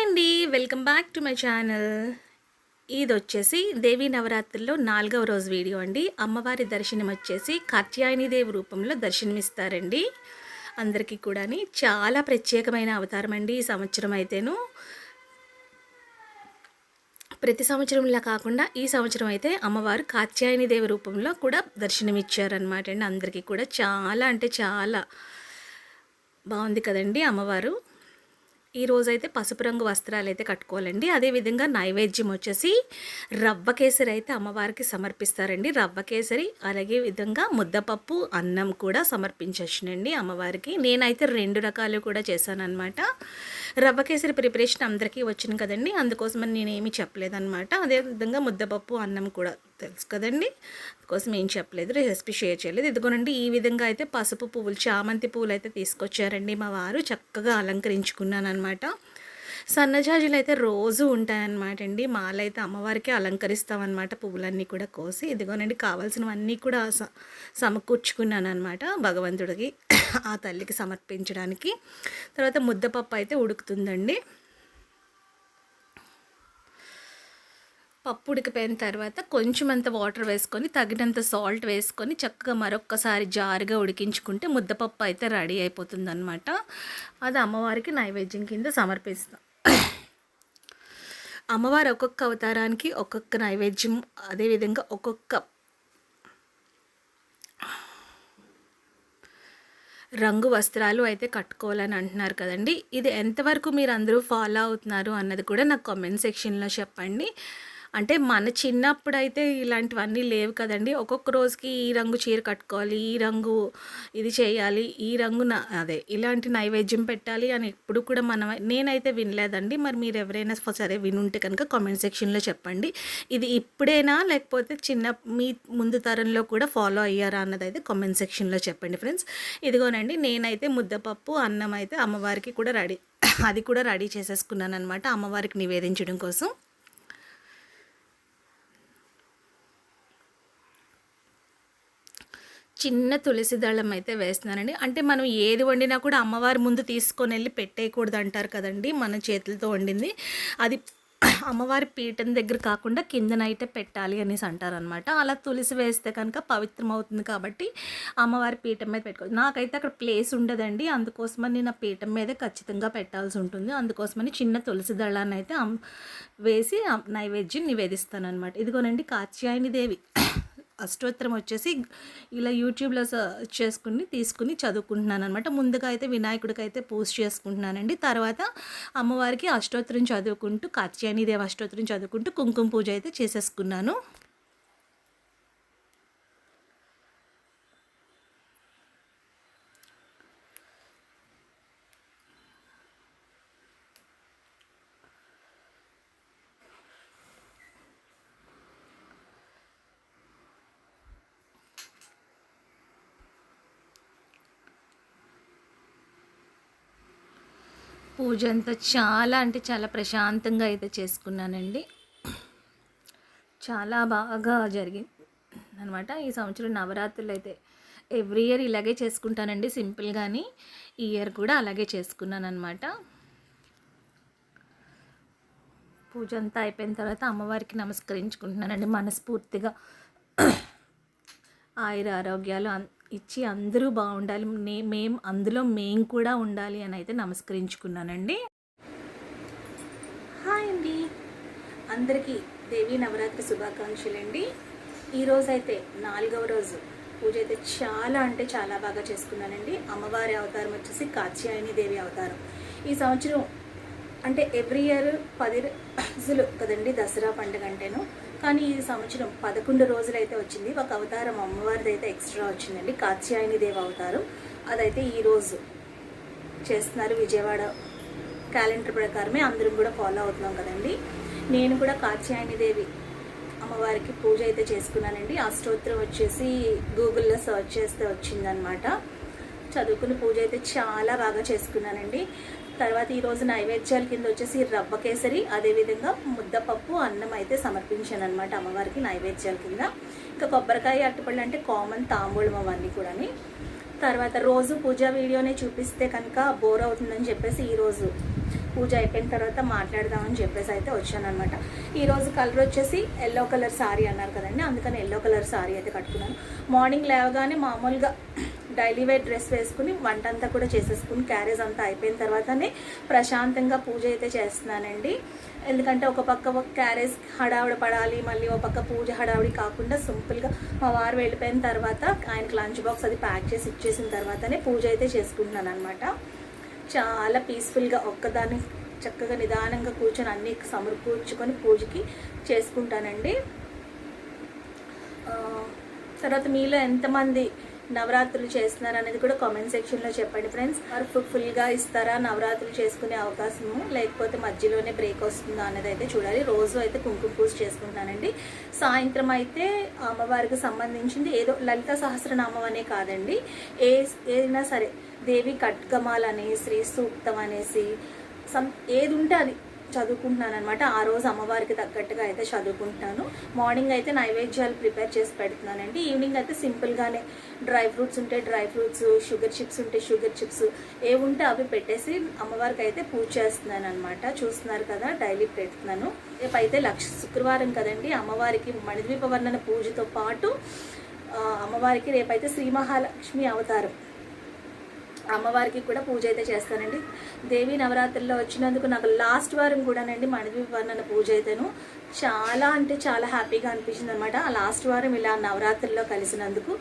Hi అండి welcome back to my channel. ఇది వచ్చేసి దేవీ నవరాత్రుల్లో నాలుగవ రోజు వీడియో అండి. అమ్మవారి దర్శనం వచ్చేసి దేవి రూపంలో దర్శనమిస్తారండి. అందరికీ కూడా చాలా ప్రత్యేకమైన అవతారం అండి ఈ సంవత్సరం అయితేను. ప్రతి సంవత్సరంలా కాకుండా ఈ సంవత్సరం అయితే అమ్మవారు దేవి రూపంలో కూడా దర్శనమిచ్చారనమాట అండి. అందరికీ కూడా చాలా అంటే చాలా బాగుంది కదండి అమ్మవారు. ఈ రోజైతే పసుపు రంగు వస్త్రాలు అయితే కట్టుకోవాలండి అదేవిధంగా నైవేద్యం వచ్చేసి రవ్వ కేసరి అయితే అమ్మవారికి సమర్పిస్తారండి. రవ్వ కేసరి అలాగే విధంగా ముద్దపప్పు అన్నం కూడా సమర్పించవచ్చునండి అమ్మవారికి. నేనైతే రెండు రకాలు కూడా చేశాను అనమాట రవ్వ కేసరి ప్రిపరేషన్ అందరికీ వచ్చింది కదండి. అందుకోసమని నేనేమి చెప్పలేదన్నమాట. అదేవిధంగా ముద్దపప్పు అన్నం కూడా తెలుసు కదండి. కోసం ఏం చెప్పలేదు. రెసిపీ షేర్ చేయలేదు. ఇదిగోనండి ఈ విధంగా అయితే పసుపు పువ్వులు చామంతి పువ్వులు అయితే తీసుకొచ్చారండి మా వారు. చక్కగా అలంకరించుకున్నాను అనమాట సన్నజాజులు అయితే రోజు ఉంటాయన్నమాట అండి మాలైతే అమ్మవారికి అలంకరిస్తామన్నమాట పువ్వులన్నీ కూడా కోసి. ఇదిగోనండి కావాల్సినవన్నీ కూడా స సమకూర్చుకున్నాను అనమాట భగవంతుడికి. ఆ తల్లికి సమర్పించడానికి. తర్వాత ముద్దపప్పు అయితే ఉడుకుతుందండి. పప్పు ఉడికిపోయిన తర్వాత కొంచెం అంత వాటర్ వేసుకొని తగినంత సాల్ట్ వేసుకొని చక్కగా మరొక్కసారి జారుగా ఉడికించుకుంటే ముద్దపప్పు అయితే రెడీ అయిపోతుంది అనమాట అది అమ్మవారికి నైవేద్యం కింద సమర్పిస్తాం. అమ్మవారు ఒక్కొక్క అవతారానికి ఒక్కొక్క నైవేద్యం అదేవిధంగా ఒక్కొక్క రంగు వస్త్రాలు అయితే కట్టుకోవాలని అంటున్నారు కదండి. ఇది ఎంతవరకు మీరు అందరూ ఫాలో అవుతున్నారు అన్నది కూడా నాకు కామెంట్ సెక్షన్లో చెప్పండి. అంటే మన చిన్నప్పుడు అయితే ఇలాంటివన్నీ లేవు కదండి. ఒక్కొక్క రోజుకి ఈ రంగు చీర కట్టుకోవాలి ఈ రంగు ఇది చేయాలి ఈ రంగు అదే ఇలాంటి నైవేద్యం పెట్టాలి అని ఎప్పుడు కూడా మనం నేనైతే వినలేదండి. మరి మీరు ఎవరైనా సరే వినుంటే కనుక కామెంట్ సెక్షన్లో చెప్పండి. ఇది ఇప్పుడేనా లేకపోతే చిన్న మీ ముందు తరంలో కూడా ఫాలో అయ్యారా అన్నది అయితే కామెంట్ సెక్షన్లో చెప్పండి ఫ్రెండ్స్. ఇదిగోనండి నేనైతే ముద్దపప్పు అన్నం అయితే అమ్మవారికి కూడా రెడీ అది కూడా రెడీ చేసేసుకున్నాను అనమాట అమ్మవారికి నివేదించడం కోసం. చిన్న తులసి దళం అయితే వేస్తున్నానండి. అంటే మనం ఏది వండినా కూడా అమ్మవారి ముందు తీసుకొని వెళ్ళి పెట్టేయకూడదు అంటారు కదండి మన చేతులతో వండింది. అది అమ్మవారి పీఠం దగ్గర కాకుండా కిందనైతే పెట్టాలి అనేసి అంటారనమాట అలా తులసి వేస్తే కనుక పవిత్రం అవుతుంది కాబట్టి అమ్మవారి పీఠం మీద పెట్టుకోవచ్చు నాకైతే అక్కడ ప్లేస్ ఉండదండి. అందుకోసమని నేను ఆ పీఠం మీదే ఖచ్చితంగా పెట్టాల్సి ఉంటుంది. అందుకోసమని చిన్న తులసి దళాన్ని అయితే వేసి నైవేద్యం నివేదిస్తాను అనమాట ఇదిగోనండి కాత్యాయని దేవి. అష్టోత్తరం వచ్చేసి ఇలా యూట్యూబ్లో చేసుకుని తీసుకుని చదువుకుంటున్నాను అనమాట ముందుగా అయితే వినాయకుడికి అయితే పూజ చేసుకుంటున్నానండి. తర్వాత అమ్మవారికి అష్టోత్తరం చదువుకుంటూ దేవి అష్టోత్తరం చదువుకుంటూ కుంకుమ పూజ అయితే చేసేసుకున్నాను. పూజ అంతా చాలా అంటే చాలా ప్రశాంతంగా అయితే చేసుకున్నానండి. చాలా బాగా జరిగింది అనమాట ఈ సంవత్సరం నవరాత్రులు అయితే ఎవ్రీ ఇయర్ ఇలాగే చేసుకుంటానండి సింపుల్గాని ఈ ఇయర్ కూడా అలాగే చేసుకున్నాను అనమాట పూజ అంతా అయిపోయిన తర్వాత అమ్మవారికి నమస్కరించుకుంటున్నానండి. మనస్ఫూర్తిగా ఆయుర ఆరోగ్యాలు ఇచ్చి అందరూ బాగుండాలి. నే మేం అందులో మేం కూడా ఉండాలి అని అయితే నమస్కరించుకున్నానండి. హాయ్ అండి. అందరికీ దేవీ నవరాత్రి శుభాకాంక్షలు అండి ఈరోజైతే నాలుగవ రోజు. పూజ అయితే చాలా అంటే చాలా బాగా చేసుకున్నానండి. అమ్మవారి అవతారం వచ్చేసి కాత్యాయని దేవి అవతారం. ఈ సంవత్సరం అంటే ఎవ్రీ ఇయర్ పది రోజులు కదండి దసరా పండుగ అంటేను. కానీ ఈ సంవత్సరం పదకొండు రోజులైతే వచ్చింది. ఒక అవతారం అమ్మవారిది అయితే ఎక్స్ట్రా వచ్చిందండి. కాత్యాయని దేవ అవతారం. అదైతే ఈరోజు చేస్తున్నారు విజయవాడ క్యాలెండర్ ప్రకారమే అందరం కూడా ఫాలో అవుతున్నాం కదండి. నేను కూడా కాత్యాయని దేవి అమ్మవారికి పూజ అయితే చేసుకున్నానండి. ఆ స్తోత్రం వచ్చేసి గూగుల్లో సర్చ్ చేస్తే వచ్చిందనమాట చదువుకుని పూజ అయితే చాలా బాగా చేసుకున్నానండి. తర్వాత ఈరోజు నైవేద్యాల కింద వచ్చేసి రవ్వ కేసరి అదేవిధంగా ముద్దపప్పు అన్నం అయితే సమర్పించాను అనమాట అమ్మవారికి నైవేద్యాల కింద. ఇంకా కొబ్బరికాయ అట్టుపళ్ళు అంటే కామన్ తాంబూలం అవన్నీ కూడా తర్వాత రోజు పూజా వీడియోనే చూపిస్తే కనుక బోర్ అవుతుందని చెప్పేసి ఈరోజు పూజ అయిపోయిన తర్వాత మాట్లాడదామని చెప్పేసి అయితే వచ్చాను అనమాట ఈరోజు కలర్ వచ్చేసి ఎల్లో కలర్ సారీ అన్నారు కదండి అందుకని ఎల్లో కలర్ సారీ అయితే కట్టుకున్నాను. మార్నింగ్ లేవగానే మామూలుగా డైలీ వేర్ డ్రెస్ వేసుకుని వంట అంతా కూడా చేసేసుకుని క్యారేజ్ అంతా అయిపోయిన తర్వాతనే ప్రశాంతంగా పూజ అయితే చేస్తున్నానండి. ఎందుకంటే ఒక పక్క ఒక క్యారేజ్ హడావిడ పడాలి మళ్ళీ ఒక పక్క పూజ హడావిడి కాకుండా సింపుల్గా మా వారు వెళ్ళిపోయిన తర్వాత ఆయనకి లంచ్ బాక్స్ అది ప్యాక్ చేసి ఇచ్చేసిన తర్వాతనే పూజ అయితే చేసుకుంటున్నాను అనమాట చాలా పీస్ఫుల్గా ఒక్కదాన్ని చక్కగా నిదానంగా కూర్చొని అన్ని సమకూర్చుకొని పూజకి చేసుకుంటానండి. తర్వాత మీలో ఎంతమంది నవరాత్రులు చేస్తున్నారు అనేది కూడా కామెంట్ సెక్షన్లో చెప్పండి ఫ్రెండ్స్ వారు ఫుల్ ఫుల్గా ఇస్తారా నవరాత్రులు చేసుకునే అవకాశము? లేకపోతే మధ్యలోనే బ్రేక్ వస్తుందా అనేది అయితే చూడాలి. రోజు అయితే కుంకుమ పూజ చేసుకుంటానండి. సాయంత్రం అయితే అమ్మవారికి సంబంధించింది ఏదో లలిత సహస్రనామం అనే కాదండి. ఏ ఏదైనా సరే దేవి కట్గమాలని శ్రీ సూక్తం అనేసి సమ్ ఏది ఉంటే అది చదువుకుంటున్నాను అనమాట ఆ రోజు అమ్మవారికి తగ్గట్టుగా అయితే చదువుకుంటున్నాను మార్నింగ్ అయితే నైవేద్యాలు ప్రిపేర్ చేసి పెడుతున్నానండి. ఈవినింగ్ అయితే సింపుల్గానే డ్రై ఫ్రూట్స్ ఉంటే డ్రై ఫ్రూట్స్ షుగర్ చిప్స్ ఉంటే షుగర్ చిప్స్ ఏముంటే అవి పెట్టేసి అమ్మవారికి అయితే పూజ చేస్తున్నాను అనమాట చూస్తున్నారు కదా డైలీ పెడుతున్నాను. రేపు అయితే లక్ష శుక్రవారం కదండి. అమ్మవారికి మణిద్వీప వర్ణన పూజతో పాటు అమ్మవారికి రేపైతే శ్రీ మహాలక్ష్మి అవతారం. అమ్మవారికి కూడా పూజ అయితే చేస్తానండి. దేవి నవరాత్రుల్లో వచ్చినందుకు నాకు లాస్ట్ వారం కూడానండి మణిద్వీప వర్ణన పూజ అయితేను చాలా అంటే చాలా హ్యాపీగా అనిపించింది అనమాట ఆ లాస్ట్ వారం ఇలా నవరాత్రుల్లో కలిసినందుకు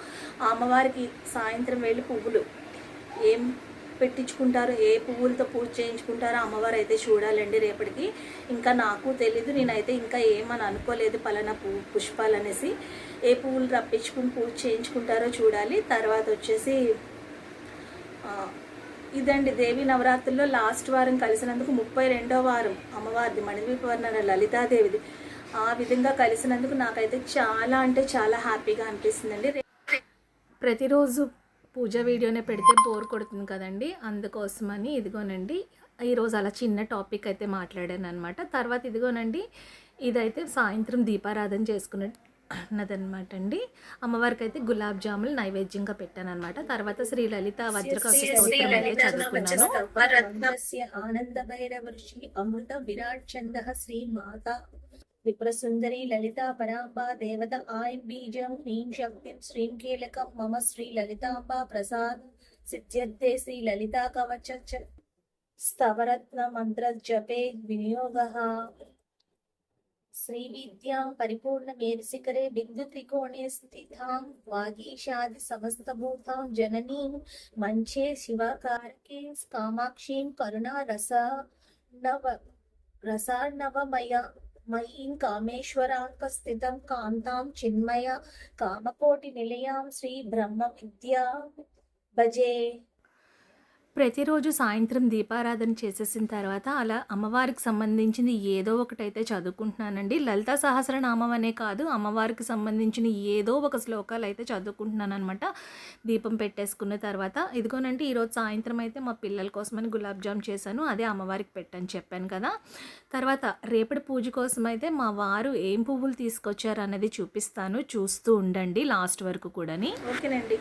అమ్మవారికి సాయంత్రం వెళ్ళి పువ్వులు ఏం పెట్టించుకుంటారో ఏ పువ్వులతో పూజ చేయించుకుంటారో అమ్మవారు అయితే చూడాలండి రేపటికి. ఇంకా నాకు తెలీదు నేనైతే ఇంకా ఏమని అనుకోలేదు పలానా పువ్వు పుష్పాలు అనేసి ఏ పువ్వులు రప్పించుకుని పూజ చేయించుకుంటారో చూడాలి. తర్వాత వచ్చేసి ఇదండి దేవి నవరాత్రుల్లో లాస్ట్ వారం కలిసినందుకు ముప్పై రెండో వారం అమ్మవారిది మణిద్వీప లలితాదేవిది. ఆ విధంగా కలిసినందుకు నాకైతే చాలా అంటే చాలా హ్యాపీగా అనిపిస్తుందండి. ప్రతిరోజు పూజ వీడియోనే పెడితే బోర్ కొడుతుంది కదండి. అందుకోసమని ఇదిగోనండి ఈరోజు అలా చిన్న టాపిక్ అయితే మాట్లాడాను అనమాట తర్వాత ఇదిగోనండి ఇదైతే సాయంత్రం దీపారాధన చేసుకున్న అన్నదనమాట అండి. అమ్మవారికి అయితే గులాబ్ జాములు నైవేద్యంగా పెట్టాను అనమాట తర్వాత శ్రీ లలిత చంద శ్రీ మాత. విప్రసుందరి లలిత పరాంబ దేవత ఆయ బీజం హ్రీం శక్తిం శ్రీం కీలకం మమ శ్రీ లలితాంబ ప్రసాద్. సిద్ధ్యర్థే శ్రీ లలితా కవచ స్తవరత్న మంత్ర జపే వినియోగ. శ్రీ విద్యాం పరిపూర్ణ మేరుశిఖరే బిందు త్రికోణే స్థితాం వాగీషాది సమస్తభూతాం జననీం మంచే శివకారకే కామాక్షీం కరుణా రస నవ రసార్ణవమయ మయీం కామేశ్వరాంక స్థితం కాంతాం చిన్మయ కామకోటి నిలయాం శ్రీ బ్రహ్మ విద్యా భజే. ప్రతిరోజు సాయంత్రం దీపారాధన చేసేసిన తర్వాత అలా అమ్మవారికి సంబంధించింది ఏదో ఒకటైతే చదువుకుంటున్నానండి. లలిత సహస్రనామం అనే కాదు అమ్మవారికి సంబంధించిన ఏదో ఒక శ్లోకాలు అయితే చదువుకుంటున్నాను అనమాట దీపం పెట్టేసుకున్న తర్వాత ఇదిగోనండి ఈరోజు సాయంత్రం అయితే మా పిల్లల కోసమని గులాబ్ జామ్ చేశాను అదే అమ్మవారికి పెట్టని చెప్పాను కదా. తర్వాత రేపటి పూజ కోసం అయితే మా వారు ఏం పువ్వులు తీసుకొచ్చారు అన్నది చూపిస్తాను చూస్తూ ఉండండి లాస్ట్ వరకు కూడాని. ఓకేనండి.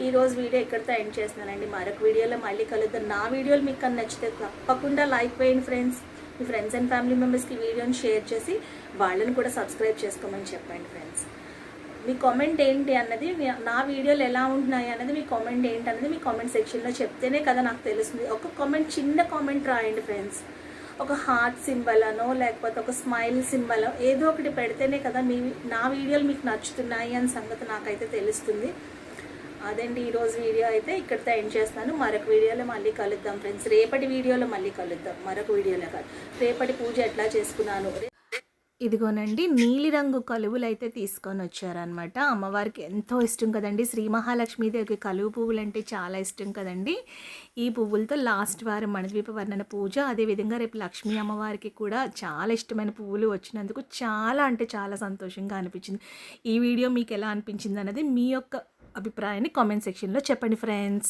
ఈరోజు వీడియో ఇక్కడితో ఎండ్ చేస్తున్నానండి. మరొక వీడియోలో మళ్ళీ కలుద్దాం. నా వీడియోలు మీకు కన్నా నచ్చితే తప్పకుండా లైక్ వేయండి ఫ్రెండ్స్. మీ ఫ్రెండ్స్ అండ్ ఫ్యామిలీ మెంబర్స్కి వీడియోని షేర్ చేసి వాళ్ళని కూడా సబ్స్క్రైబ్ చేసుకోమని చెప్పండి ఫ్రెండ్స్. మీ కామెంట్ ఏంటి అన్నది మీ- నా వీడియోలు ఎలా ఉంటున్నాయి అన్నది మీ కామెంట్ ఏంటి అన్నది మీ కామెంట్ సెక్షన్లో చెప్తేనే కదా నాకు తెలుస్తుంది. ఒక కామెంట్ చిన్న కామెంట్ రాయండి ఫ్రెండ్స్. ఒక హార్ట్ సింబల్ అనో లేకపోతే ఒక స్మైల్ సింబల్ ఏదో ఒకటి పెడితేనే కదా మీ నా వీడియోలు మీకు నచ్చుతున్నాయి అనే సంగతి నాకైతే తెలుస్తుంది. అదండి ఈరోజు వీడియో అయితే ఇక్కడితో ఎండ్ చేస్తాను మరొక వీడియోలో మళ్ళీ కలుద్దాం ఫ్రెండ్స్. రేపటి వీడియోలో మళ్ళీ కలుద్దాం. మరొక వీడియోలో కాదు. రేపటి పూజ ఎట్లా చేసుకున్నాను? ఇదిగోనండి నీలిరంగు కలువులు అయితే తీసుకొని వచ్చారనమాట అమ్మవారికి ఎంతో ఇష్టం కదండి. శ్రీ మహాలక్ష్మీదేవికి కలువు పువ్వులు అంటే చాలా ఇష్టం కదండి. ఈ పువ్వులతో లాస్ట్ వారం మణిద్వీప వర్ణన పూజ అదేవిధంగా రేపు లక్ష్మీ అమ్మవారికి కూడా చాలా ఇష్టమైన పువ్వులు వచ్చినందుకు చాలా అంటే చాలా సంతోషంగా అనిపించింది. ఈ వీడియో మీకు ఎలా అనిపించింది అన్నది మీ యొక్క అభిప్రాయాన్ని కామెంట్ సెక్షన్లో చెప్పండి ఫ్రెండ్స్.